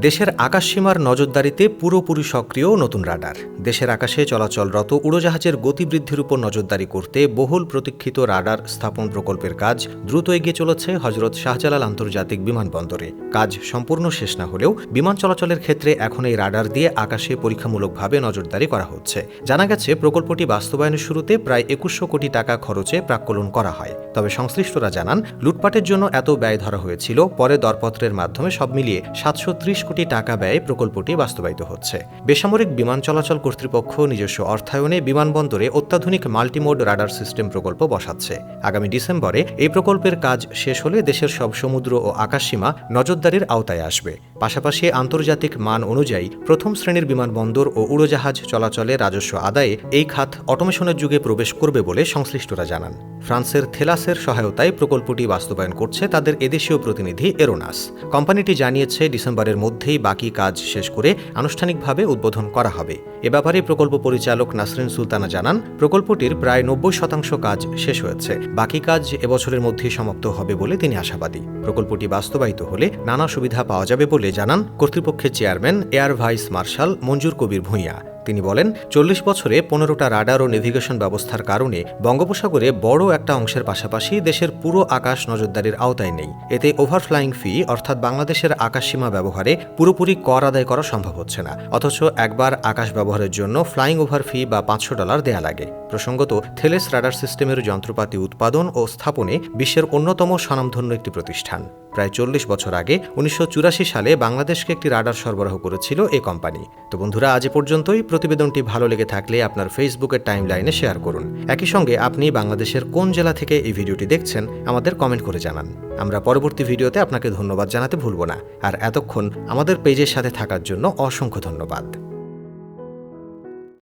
দেশের আকাশসীমার নজরদারিতে পুরোপুরি সক্রিয় নতুন রাডার। দেশের আকাশে চলাচলরত উড়োজাহাজের গতিবৃদ্ধির উপর নজরদারি করতে বহুল প্রতীক্ষিত রাডার স্থাপন প্রকল্পের কাজ দ্রুত এগিয়ে চলেছে হজরত শাহজালাল আন্তর্জাতিক বিমানবন্দরে। কাজ সম্পূর্ণ শেষ না হলেও বিমান চলাচলের ক্ষেত্রে এখন এই রাডার দিয়ে আকাশে পরীক্ষামূলকভাবে নজরদারি করা হচ্ছে। জানা গেছে, প্রকল্পটি বাস্তবায়নের শুরুতে প্রায় একুশশো কোটি টাকা খরচে প্রাক্কলন করা হয়। তবে সংশ্লিষ্টরা জানান, লুটপাটের জন্য এত ব্যয় ধরা হয়েছিল, পরে দরপত্রের মাধ্যমে সব মিলিয়ে সাতশো ত্রিশ কোটি টাকা ব্যয়ে প্রকল্পটি বাস্তবায়িত হচ্ছে। বেসামরিক বিমান চলাচল কর্তৃপক্ষ নিজস্ব অর্থায়নে বিমানবন্দরে অত্যাধুনিক মাল্টিমোড রাডার সিস্টেম প্রকল্প বসাচ্ছে। আগামী ডিসেম্বরে এই প্রকল্পের কাজ শেষ হলে দেশের সব সমুদ্র ও আকাশসীমা নজরদারির আওতায় আসবে। পাশাপাশি আন্তর্জাতিক মান অনুযায়ী প্রথম শ্রেণির বিমানবন্দর ও উড়োজাহাজ চলাচলে রাজস্ব আদায়ে এই খাত অটোমেশনের যুগে প্রবেশ করবে বলে সংশ্লিষ্টরা জানান। ফ্রান্সের থেলাসের সহায়তায় প্রকল্পটি বাস্তবায়ন করছে তাদের এদেশীয় প্রতিনিধি এরোনাস। কোম্পানিটি জানিয়েছে, ডিসেম্বরের মধ্যেই বাকি কাজ শেষ করে আনুষ্ঠানিকভাবে উদ্বোধন করা হবে। এ ব্যাপারে প্রকল্প পরিচালক নাসরিন সুলতানা জানান, প্রকল্পটির প্রায় নব্বই শতাংশ কাজ শেষ হয়েছে। বাকি কাজ এবছরের মধ্যেই সমাপ্ত হবে বলে তিনি আশাবাদী। প্রকল্পটি বাস্তবায়িত হলে নানা সুবিধা পাওয়া যাবে বলে জানান কর্তৃপক্ষের chairman, air vice marshal Manzur Kabir Bhuiyan. তিনি বলেন, চল্লিশ বছরে পনেরোটা রাডার ও নেভিগেশন ব্যবস্থার কারণে বঙ্গোপসাগরে বড় একটা অংশের পাশাপাশি দেশের পুরো আকাশ নজরদারির আওতায় নেই। এতে ওভারফ্লাইং ফি, অর্থাৎ বাংলাদেশের আকাশসীমা ব্যবহারে পুরোপুরি কর আদায় করা সম্ভব হচ্ছে না। অথচ একবার আকাশ ব্যবহারের জন্য ফ্লাইং ওভার ফি বা পাঁচশো ডলার দেয়া লাগে। প্রসঙ্গত, থেলেস রাডার সিস্টেমের যন্ত্রপাতি উৎপাদন ও স্থাপনে বিশ্বের অন্যতম স্বনামধন্য একটি প্রতিষ্ঠান। প্রায় চল্লিশ বছর আগে উনিশশো চুরাশি সালে বাংলাদেশকে একটি রাডার সরবরাহ করেছিল এই কোম্পানি। তো বন্ধুরা, আজ পর্যন্তই। প্রতিবেদনটি ভালো লেগে থাকলে আপনার ফেসবুকের টাইম লাইনে শেয়ার করুন। একই সঙ্গে আপনি বাংলাদেশের কোন জেলা থেকে এই ভিডিওটি দেখছেন, আমাদের কমেন্ট করে জানান। আমরা পরবর্তী ভিডিওতে আপনাকে ধন্যবাদ জানাতে ভুলব না। আর এতক্ষণ আমাদের পেজের সাথে থাকার জন্য অসংখ্য ধন্যবাদ।